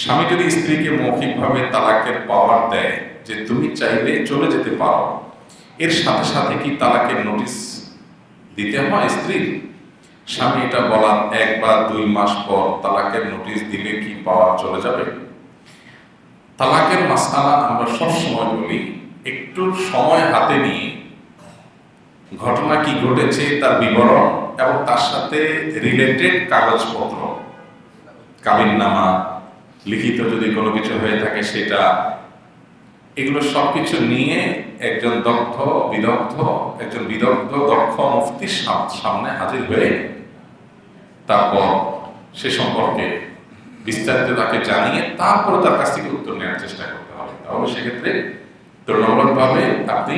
স্বামী যদি স্ত্রীকে মৌখিকভাবে তালাকের পাওয়ার দেয় যে তুমি চাইলে চলে যেতে পারো, এর সাথে সাথে কি তালাকের নোটিশ দিতে হয় স্ত্রীর? স্বামী এটা বলার এক বা দুই মাস পর তালাকের নোটিশ দিলে কি পাওয়ার চলে যাবে? তালাকের মাসালা আমরা সবসময় বলি, একটু সময় হাতে নিয়ে ঘটনা কি ঘটেছে তার বিবরণ এবং তার সাথে রিলেটেড কাগজপত্র কাবিননামা লিখিত যদি কোনো কিছু হয়ে থাকে সেটা, এগুলো সব কিছু নিয়ে একজন দক্ষ বিদগ্ধ, একজন বিদগ্ধ, দক্ষ মুফতির সামনে হাজির হয়ে তারপর সে সম্পর্কে বিস্তারিত তাকে জানিয়ে তারপরে তার কাছ থেকে উত্তর নেওয়ার চেষ্টা করতে হবে। তাহলে সেক্ষেত্রে তুলনামূলকভাবে আপনি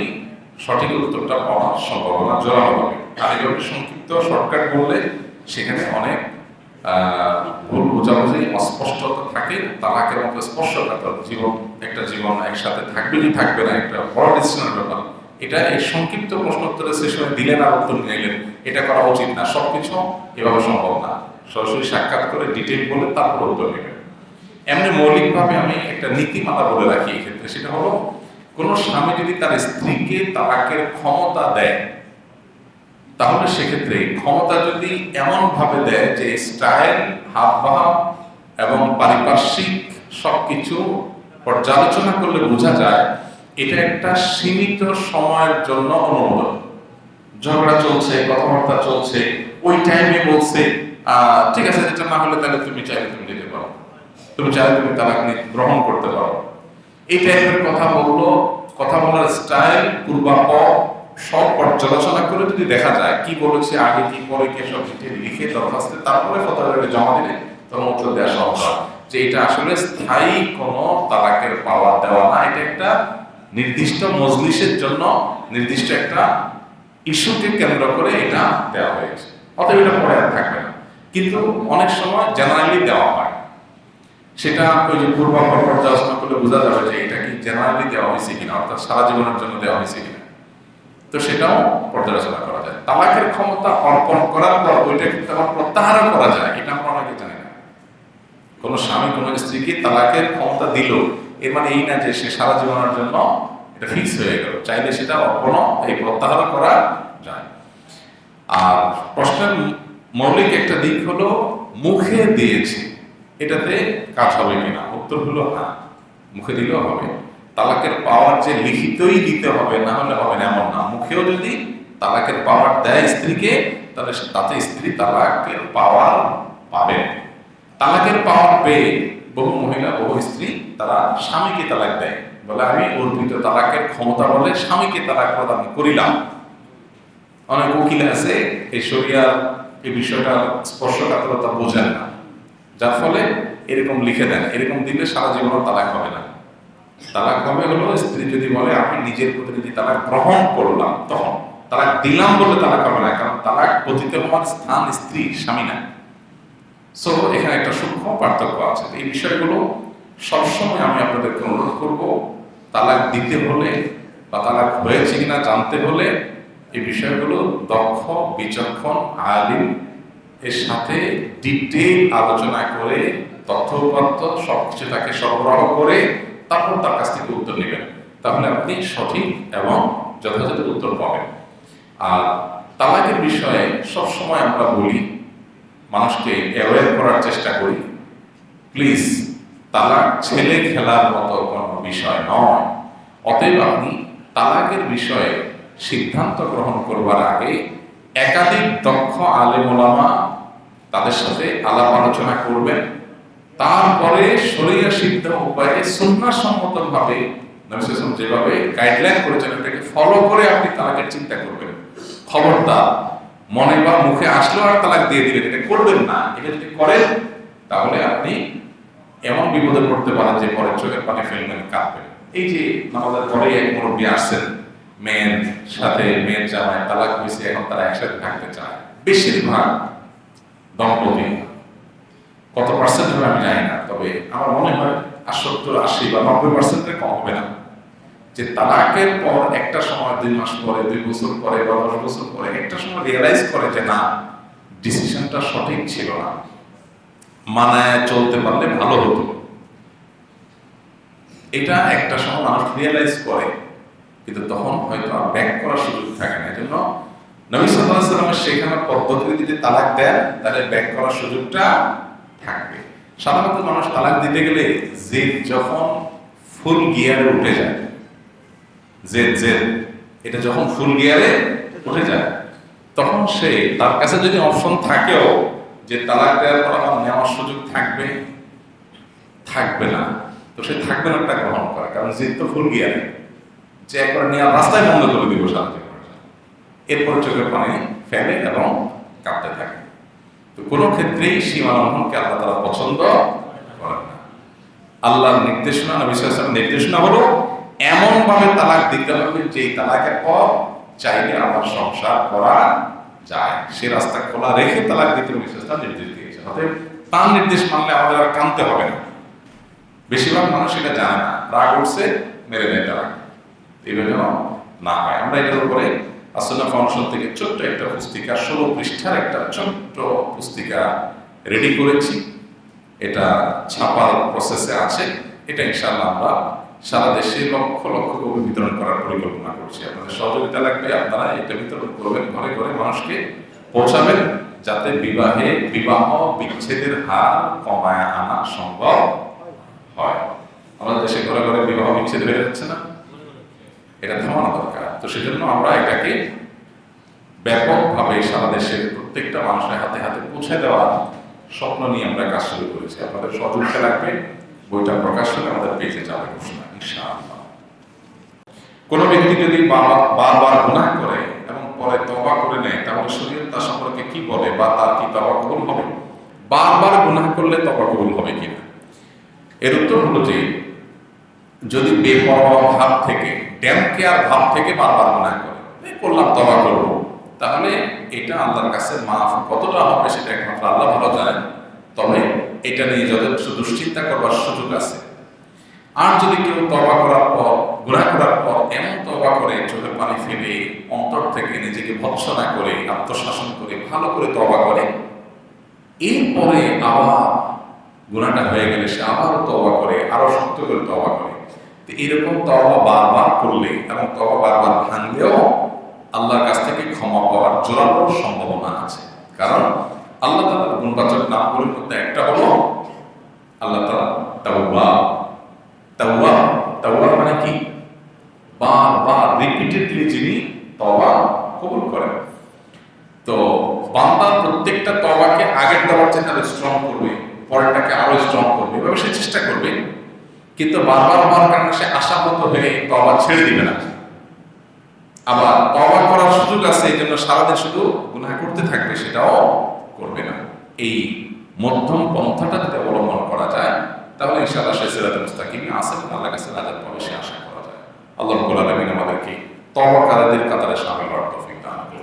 সঠিক উত্তরটা পাওয়ার সম্ভাবনা জোরালো হবে। আর এভাবে সংক্ষিপ্ত শর্টকাট বললে সেখানে অনেক ভুল বোঝাবুঝি অস্পষ্টতা থাকে, তালাকের মতো স্পষ্টতা জীবন, একটা জীবন একসাথে থাকবে কি থাকবে না, একটা বড় ডিসিশনের ব্যাপার। এটা এই সংক্ষিপ্ত প্রশ্ন উত্তরের সেশনে দিলেন আর উত্তর নিলেন এটা করা উচিত না, সবকিছু এভাবে সম্ভব না। সরাসরি সাক্ষাৎ করে ডিটেল বলে তারপর উত্তর নেবেন। এমনি মৌলিকভাবে আমি একটা নীতিমালা বলে রাখি এক্ষেত্রে, সেটা হলো, কোনো স্বামী যদি তার স্ত্রীকে তালাকের ক্ষমতা দেয় তাহলে সেক্ষেত্রে ক্ষমতা যদি এমন ভাবে দেয় যে স্টাইল হাবভাব এবং পারিপার্শ্বিক সবকিছু পর্যালোচনা করলে বোঝা যায়, এটা একটা সীমিত সময়ের জন্য অনুমোদন। ঝগড়া চলছে, কথাবার্তা চলছে, ওই টাইমে বলছে ঠিক আছে এটা না হলে তাহলে তুমি চাইলে তুমি যেতে পারো। তুমি চাইলে তুমি তালাক গ্রহণ করতে পারো। এই টাইপের কথা বলল, কথা বলার স্টাইল পূর্বাপর সব পর্যালোচনা করে যদি দেখা যায়, কি বলেছে, আগে কি পরে কি সব চিঠি লিখে দরখাস্তে, তারপরে ফতোয়াটা জমা দিলে তখন উত্তর দেওয়া হয়। যে এটা আসলে স্থায়ী কোনো তালাকের পাওয়া দেওয়া না, এটা একটা নির্দিষ্ট মজলিসের জন্য নির্দিষ্ট একটা ইস্যুকে কেন্দ্র করে এটা দেওয়া হয়েছে। অতএব এটা পরে আর থাকবে না। কিন্তু অনেক সময় জেনারেলি দেওয়া হয়। সেটা ওই যে পূর্বাপর পর্যালোচনা করলে বোঝা যাবে যে এটা কি জেনারেলি দেওয়া হয়েছে কিনা, অর্থাৎ সারা জীবনের জন্য দেওয়া হয়েছে কিনা। তো সেটাও পর্যালোচনা করা যায়। তালাকের ক্ষমতা অর্পণ করার পর ওইটা কিন্তু আবার প্রত্যাহারও করা যায়? এটা আমরা অনেকে জানি না। কোনো স্বামী, কোনো স্ত্রীকে তালাকের ক্ষমতা দিল, এর মানে এই না যে সে সারা জীবনের জন্য এটা ফিক্স হয়ে গেল। চাইলে সেটা অর্পণ এই প্রত্যাহার করা যায়। আর প্রশ্নের মৌলিক একটা দিক হলো, মুখে দিয়েছে, এটাতে কাজ হবে কিনা? উত্তর হলো হ্যাঁ। মুখে দিলেও হবে। তালাকের পাওয়ার যে লিখিতই দিতে হবে, না হলে হবে না এমন না। মুখেও যদি তালাকের পাওয়ার দেয় স্ত্রীকে, তাহলে তাতে স্ত্রী তালাকের পাওয়ার পাবে। তালাকের পাওয়ার পেয়ে বহু মহিলা, বহু স্ত্রী তারা স্বামীকে তালাক দেয়। বলে, আমি অর্পিত তালাকের ক্ষমতা বলে স্বামীকে তালাক প্রদান করিলাম। অনেক উকিল আছে, এই শরিয়ার এই বিষয়টা স্পর্শকাতরতা বোঝেন না। যার ফলে এরকম লিখে দেন, এরকম দিলে সারা জীবন তালাক হবে না। তালাক হবে হলো স্ত্রী যদি বলে, আমি নিজের প্রতিনিধি তালাক গ্রহণ করলাম তখন। তালাক দিলাম বলে তালাক হবে না, কারণ তালাক পতিত হওয়ার স্থান স্ত্রী, স্বামী না সো এখানে একটা সূক্ষ্ম পার্থক্য আছে। এই বিষয়গুলো সবসময় আমি আপনাদেরকে অনুরোধ করব, তালাক দিতে হলে বা তালাক হয়েছে কিনা জানতে হলে এই বিষয়গুলো দক্ষ, বিচক্ষণ, আলিম, এর সাথে ডিটেইল আলোচনা করে তথ্য উপাত্ত সবকিছু তাকে সরবরাহ করে তারপর তার কাছ থেকে উত্তর নেবেন। তাহলে আপনি সঠিক এবং যথাযথ উত্তর পাবেন। আর তালাকের বিষয়ে সবসময় আমরা বলি, মানুষকে অ্যাওয়ার করার চেষ্টা করি প্লিজ তালাক ছেলে খেলার মতো কোনো বিষয় নয়। অতএব আপনি তালাকের বিষয়ে সিদ্ধান্ত গ্রহণ করবার আগে একাধিক দক্ষ আলেমোলামা তাদের সাথে আলাপ আলোচনা করবেন তারপরে শরীয় সিদ্ধ উপায়ে সুন্নাসম্মত ভাবে যেভাবে গাইডলাইন করেছেন এটাকে ফলো করে আপনি তালাকের চিন্তা করবেন। খবরদার, মনে বা মুখে আসলো আর তালাক দিয়ে দিলেন এটা করবেন না। এটা যদি করেন, তাহলে আপনি এমন বিপদে পড়তে পারেন যে পরে চোখের পানি ফেলবেন, কাঁদবেন। এই যে আমাদের পরে এক মুরব্বী আসছেন, মেয়ের সাথে মেয়ের জামায় তালাক হয়েছে, এখন তারা একসাথে থাকতে চায়। বেশিরভাগ দম্পতি পার্সেন্ট আমি জানি না, তবে আমার মনে হয় আর সত্তর আশি বা নব্বই পার্সেন্টের কম হবে না। যে তালাকের পর একটা সময়, দুই মাস পরে, দুই বছর পরে বা দশ বছর পরে একটা সময় রিয়েলাইজ করে যে না ডিসিশনটা সঠিক ছিল না। মানায় চলতে পারলে ভালো হতো। এটা একটা সময় মানুষ রিয়েলাইজ করে, কিন্তু তখন হয়তো আর ব্যাক করার সুযোগ থাকে না। এজন্য নবী সাল্লাল্লাহু আলাইহি সাল্লামের শেখানো পদ্ধতিতে যদি তালাক দেন, তাহলে ব্যাক করার সুযোগটা থাকবে। সাধারণত মানুষ তালাক দিতে গেলে জেদ যখন ফুল গিয়ারে উঠে যায়। জেদ জেদ। এটা যখন ফুল গিয়ারে উঠে যায়, তখন সে তার কাছে যদি অপশন থাকেও যে তালাক দেওয়ার পর আমার নেওয়ার সুযোগ থাকবে থাকবে না। তো সে থাকবে না একটা গ্রহণ করে। কারণ জেদ তো ফুল গিয়ারে। যে একবার নেওয়ার রাস্তায় বন্ধ করে দিব সাহায্য করে। এরপর চোখের পানি ফেলে এবং কাঁপতে থাকে। তো কোনো ক্ষেত্রেই সীমা লঙ্ঘনকে আল্লাহ তারা পছন্দ করেন না। আল্লাহর নির্দেশনা, নবী সাল্লাল্লাহু নির্দেশনা হলো এমন ভাবে তালাক দিতে হবে যে তালাকের পর চাইলে আমার সংসার করা যায়। সে রাস্তা খোলা রেখে তালাক দিতে নবী সাল্লাল্লাহু নির্দেশ দিয়েছে অতএব তার নির্দেশ মানলে আমাদের আর কানতে হবে না। বেশিরভাগ মানুষ এটা জানে না। রাগ উঠছে, মেরে নেয় তালাক। এইভাবে না হয়। আমরা এটার উপরে আসনা ফাউন্ডেশন থেকে ছোট্ট একটা পুস্তিকা, ষোলো পৃষ্ঠার একটা ছোট্ট পুস্তিকা রেডি করেছি। এটা ছাপার প্রসেসে আছে। এটা ইনশাল্লাহ আমরা সারা দেশে লক্ষ লক্ষ কপি বিতরণ করার পরিকল্পনা করছি। আপনাদের সহযোগিতা লাগবে, আপনারা এটা বিতরণ করবেন, ঘরে ঘরে মানুষকে পৌঁছাবেন যাতে বিবাহে বিবাহ বিচ্ছেদের হার কমায় আনা সম্ভব হয়। আমাদের দেশে ঘরে ঘরে বিবাহ বিচ্ছেদ হয়ে যাচ্ছে না। এটা থামানো দরকার। তো সেজন্য আমরা এটাকে ব্যাপকভাবে সারা দেশের প্রত্যেকটা মানুষের হাতে হাতে পৌঁছে দেওয়ার স্বপ্ন নিয়ে আমরা কাজ শুরু করেছি। আপনাদের সহযোগিতা লাগবে। বইটা প্রকাশ হলে আমাদের পেজে যাবে ঘোষণা, ইনশাআল্লাহ। কোনো ব্যক্তি যদি বারবার গুনাহ করে এবং পরে তবা করে নেয়, তাহলে শরীর তার সম্পর্কে কি বলে বা তার কি তবা কবুল হবে? বারবার গুনাহ করলে তবা কবুল হবে কিনা? এর উত্তর হলো যে, যদি বেপরোয়া ভাব থেকে ড্যাম কেয়ার ভাব থেকে বারবার গুনাহ করে। করলাম, তবা করব। তাহলে এটা আল্লাহর কাছে মাফ কতটা হবে সেটা একমাত্র আল্লাহ ভালো জানেন। তবে এটা নিয়ে যথেষ্ট দুশ্চিন্তা করবার সুযোগ আছে। আর যদি কেউ তবা করার পর, গুনাহ করার পর এমন তবা করে, চোখের পানি ফেলে, অন্তর থেকে নিজেকে ভৎসনা করে, আত্মশাসন করে, ভালো করে তবা করে, এরপরে আবার গুণাটা হয়ে গেলে সে আবার তবা করে, আরও শক্ত করে তবা করে। এরকম তবা বারবার করলে এবং তবা বারবার ভাঙলেও আল্লাহর কাছ থেকে ক্ষমা পাওয়ার জোরালো সম্ভাবনা আছে। কারণ আল্লাহ তালার গুণবাচক নামগুলোর মধ্যে একটা হলো আল্লাহ তালা তাওবা। তাওবা তাওবা মানে কি? বারবার রিপিটেডলি যিনি তবা কবুল করেন। তো বান্দা প্রত্যেকটা তবাকে আগের তবার চেয়ে তাহলে স্ট্রং করবে, পরেরটাকে আরও স্ট্রং করবে, এভাবে সে চেষ্টা করবে। কিন্তু বারবার হওয়ার কারণে সে আশামত হয়ে তবা ছেড়ে দিবে না। আবার তবা করার সুযোগ আছে, এই জন্য সারাদিন শুধু গুনাহ করতে থাকবে, সেটাও করবে না। এই মধ্যম পন্থাটা যদি অবলম্বন করা যায়, তাহলে ইনশাআল্লাহ সে সিরাত মুস্তাকিমে আসেন আল্লাহ কাছে রাজার পরে সে আশা করা যায়। আল্লাহ রাব্বুল আমাদেরকে তওবাকারীদের কাতারে শামিল হওয়ার তৌফিক